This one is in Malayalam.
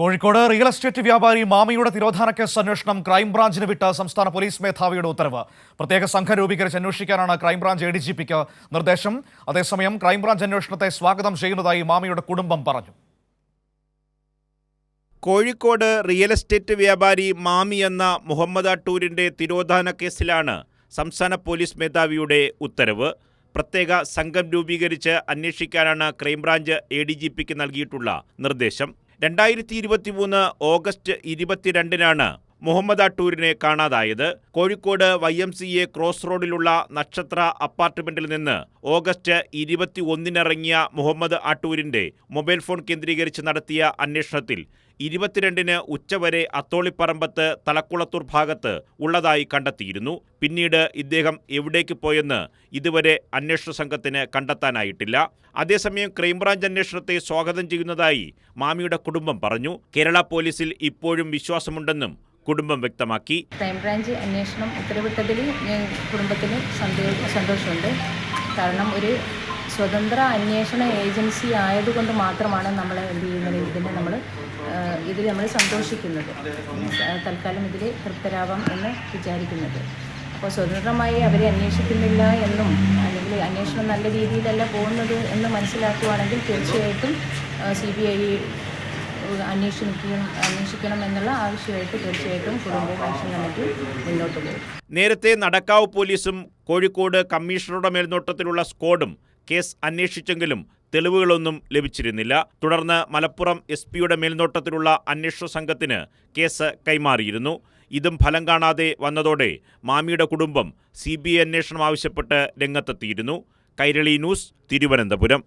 കോഴിക്കോട് റിയൽ എസ്റ്റേറ്റ് വ്യാപാരി മാമിയുടെ തിരോധാന കേസ് അന്വേഷണം ക്രൈംബ്രാഞ്ചിന് വിട്ട സംസ്ഥാന പോലീസ് മേധാവിയുടെ ഉത്തരവ്. പ്രത്യേക സംഘം രൂപീകരിച്ച് അന്വേഷിക്കാനാണ് crime branch A D G പിക്ക് നിർദ്ദേശം. അതേസമയം ക്രൈംബ്രാഞ്ച് അന്വേഷണത്തെ സ്വാഗതം ചെയ്യുന്നതായി മാമിയുടെ കുടുംബം പറഞ്ഞു. കോഴിക്കോട് റിയൽ എസ്റ്റേറ്റ് വ്യാപാരി മാമി എന്ന മുഹമ്മദ് അട്ടൂരിന്റെ തിരോധാന കേസിലാണ് സംസ്ഥാന പോലീസ് മേധാവിയുടെ ഉത്തരവ്. പ്രത്യേക സംഘം രൂപീകരിച്ച് അന്വേഷിക്കാനാണ് crime branch A D G പിക്ക് നൽകിയിട്ടുള്ള നിർദ്ദേശം. രണ്ടായിരത്തി ഇരുപത്തി മൂന്ന് ഓഗസ്റ്റ് ഇരുപത്തിരണ്ടിനാണ് മുഹമ്മദ് അട്ടൂരിനെ കാണാതായത് Kozhikode Y M C A cross റോഡിലുള്ള നക്ഷത്ര അപ്പാർട്ട്മെന്റിൽ നിന്ന് ഓഗസ്റ്റ് ഇരുപത്തി ഒന്നിനിറങ്ങിയ മുഹമ്മദ് അട്ടൂരിന്റെ മൊബൈൽ ഫോൺ കേന്ദ്രീകരിച്ച് നടത്തിയ അന്വേഷണത്തിൽ ഇരുപത്തിരണ്ടിന് ഉച്ചവരെ അത്തോളിപ്പറമ്പത്ത് തലക്കുളത്തൂർ ഭാഗത്ത് ഉള്ളതായി കണ്ടെത്തിയിരുന്നു. പിന്നീട് ഇദ്ദേഹം എവിടേക്ക് പോയെന്ന് ഇതുവരെ അന്വേഷണ സംഘത്തിന് കണ്ടെത്താനായിട്ടില്ല. അതേസമയം ക്രൈംബ്രാഞ്ച് അന്വേഷണത്തെ സ്വാഗതം ചെയ്യുന്നതായി മാമിയുടെ കുടുംബം പറഞ്ഞു. കേരള പോലീസിൽ ഇപ്പോഴും വിശ്വാസമുണ്ടെന്നും കുടുംബം വ്യക്തമാക്കി. ക്രൈംബ്രാഞ്ച് അന്വേഷണം ഉത്തരവിട്ടതിൽ കുടുംബത്തിന് സന്തോ സന്തോഷമുണ്ട്. കാരണം ഒരു സ്വതന്ത്ര അന്വേഷണ ഏജൻസി ആയതുകൊണ്ട് മാത്രമാണ് നമ്മൾ എന്ത് ചെയ്യുന്നത് ഇതിനെ നമ്മൾ ഇതിൽ നമ്മൾ സന്തോഷിക്കുന്നത്. തൽക്കാലം ഇതിൽ തൃപ്തരാവാം എന്ന് വിചാരിക്കുന്നത്. അപ്പോൾ സ്വതന്ത്രമായി അവരെ അന്വേഷിക്കുന്നില്ല എന്നും അല്ലെങ്കിൽ അന്വേഷണം നല്ല രീതിയിലല്ല പോകുന്നത് എന്ന് മനസ്സിലാക്കുകയാണെങ്കിൽ തീർച്ചയായിട്ടും സി ബി ഐ അന്വേഷിക്കണം അന്വേഷിക്കണം എന്നുള്ള നേരത്തെ നടക്കാവ് പോലീസും കോഴിക്കോട് കമ്മീഷണറുടെ മേൽനോട്ടത്തിലുള്ള സ്ക്വാഡും കേസ് അന്വേഷിച്ചെങ്കിലും തെളിവുകളൊന്നും ലഭിച്ചിരുന്നില്ല. തുടർന്ന് മലപ്പുറം എസ് പിയുടെ മേൽനോട്ടത്തിലുള്ള അന്വേഷണ സംഘത്തിന് കേസ് കൈമാറിയിരുന്നു. ഇതും ഫലം കാണാതെ വന്നതോടെ മാമിയുടെ കുടുംബം സി ബി ഐ അന്വേഷണം ആവശ്യപ്പെട്ട് രംഗത്തെത്തിയിരുന്നു. കൈരളി ന്യൂസ് തിരുവനന്തപുരം.